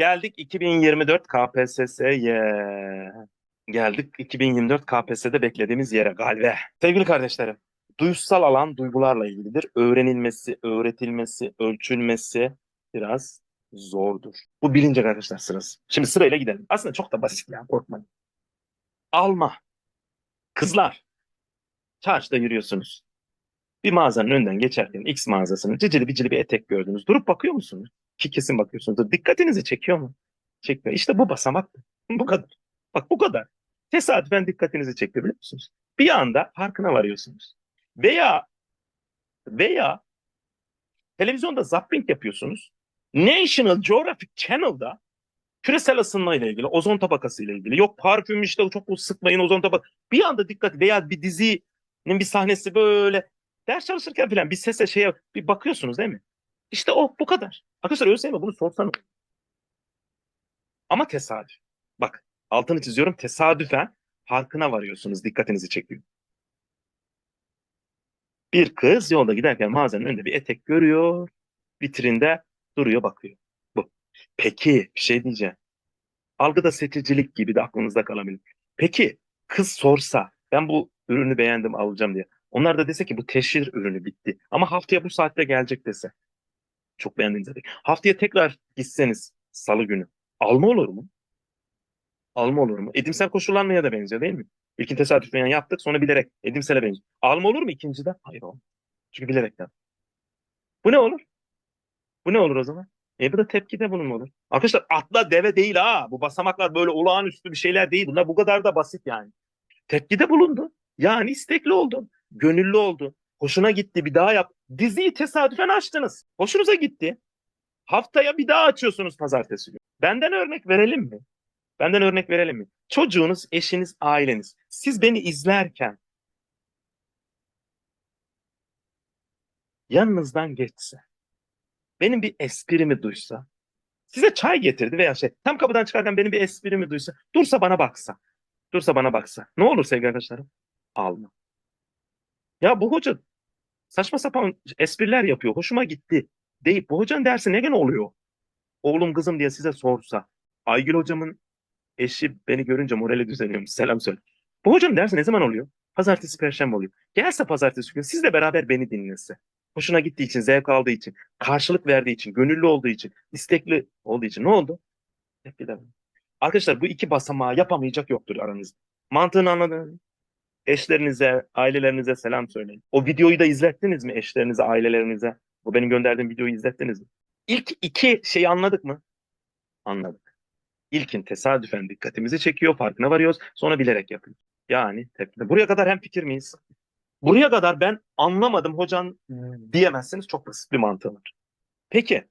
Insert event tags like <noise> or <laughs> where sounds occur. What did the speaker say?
Geldik 2024 KPSS'ye. Geldik 2024 KPSS'de beklediğimiz yere galve. Sevgili kardeşlerim, duysal alan duygularla ilgilidir. Öğrenilmesi, öğretilmesi, ölçülmesi biraz zordur. Bu bilinecek arkadaşlar sırası. Şimdi sırayla gidelim. Aslında çok da basit ya korkmayın. Alma. Kızlar. Çarşıda yürüyorsunuz. Bir mağazanın önünden geçerken X mağazasının cicili bicili bir etek gördünüz. Durup bakıyor musunuz? Ki kesin bakıyorsunuz. Dikkatinizi çekiyor mu? Çekmiyor. İşte bu basamak. <laughs> bu kadar. Bak bu kadar. Tesadüfen dikkatinizi çekti biliyor musunuz? Bir anda farkına varıyorsunuz. Veya veya televizyonda zapping yapıyorsunuz. National Geographic Channel'da küresel ısınma ile ilgili, ozon tabakası ile ilgili, yok parfüm işte çok sıkmayın ozon tabakası. Bir anda dikkat veya bir dizinin bir sahnesi böyle ders çalışırken falan bir sese şeye bir bakıyorsunuz değil mi? İşte o bu kadar. Arkadaşlar öyle mi? Bunu sorsan Ama tesadüf. Bak altını çiziyorum tesadüfen farkına varıyorsunuz. Dikkatinizi çekiyor. Bir kız yolda giderken mağazanın önünde bir etek görüyor. Vitrinde duruyor bakıyor. Bu. Peki bir şey diyeceğim. Algıda seçicilik gibi de aklınızda kalabilir. Peki kız sorsa ben bu ürünü beğendim alacağım diye. Onlar da dese ki bu teşhir ürünü bitti. Ama haftaya bu saatte gelecek dese. Çok beğendim dedik. Haftaya tekrar gitseniz salı günü. Alma olur mu? Alma olur mu? Edimsel koşullanmaya da benziyor değil mi? İlkin tesadüfen yaptık sonra bilerek edimsele benziyor. Alma olur mu ikincide? Hayır olmaz. Çünkü bilerek yaptık. Bu ne olur? Bu ne olur o zaman? E bu da tepkide bulunma olur. Arkadaşlar atla deve değil ha. Bu basamaklar böyle olağanüstü bir şeyler değil. Bunlar bu kadar da basit yani. Tepkide bulundu. Yani istekli oldu. Gönüllü oldu. Hoşuna gitti bir daha yap. Diziyi tesadüfen açtınız. Hoşunuza gitti. Haftaya bir daha açıyorsunuz pazartesi günü. Benden örnek verelim mi? Benden örnek verelim mi? Çocuğunuz, eşiniz, aileniz. Siz beni izlerken yanınızdan geçse, benim bir esprimi duysa, size çay getirdi veya şey, tam kapıdan çıkarken benim bir esprimi duysa, dursa bana baksa, dursa bana baksa, ne olur sevgili arkadaşlarım? Alma. Ya bu hoca saçma sapan espriler yapıyor, hoşuma gitti deyip bu hocanın dersi ne gene oluyor? Oğlum kızım diye size sorsa, Aygül hocamın eşi beni görünce morali düzeliyormuş, selam söyle. Bu hocanın dersi ne zaman oluyor? Pazartesi, perşembe oluyor. Gelse pazartesi günü sizle beraber beni dinlese. Hoşuna gittiği için, zevk aldığı için, karşılık verdiği için, gönüllü olduğu için, istekli olduğu için ne oldu? Tepkiler. Arkadaşlar bu iki basamağı yapamayacak yoktur aranızda. Mantığını anladınız mı? Eşlerinize, ailelerinize selam söyleyin. O videoyu da izlettiniz mi eşlerinize, ailelerinize? Bu benim gönderdiğim videoyu izlettiniz mi? İlk iki şeyi anladık mı? Anladık. İlkin tesadüfen dikkatimizi çekiyor, farkına varıyoruz. Sonra bilerek yapıyoruz. Yani tepkide. Buraya kadar hem fikir miyiz? Buraya kadar ben anlamadım hocam diyemezsiniz. Çok basit bir mantığı var. Peki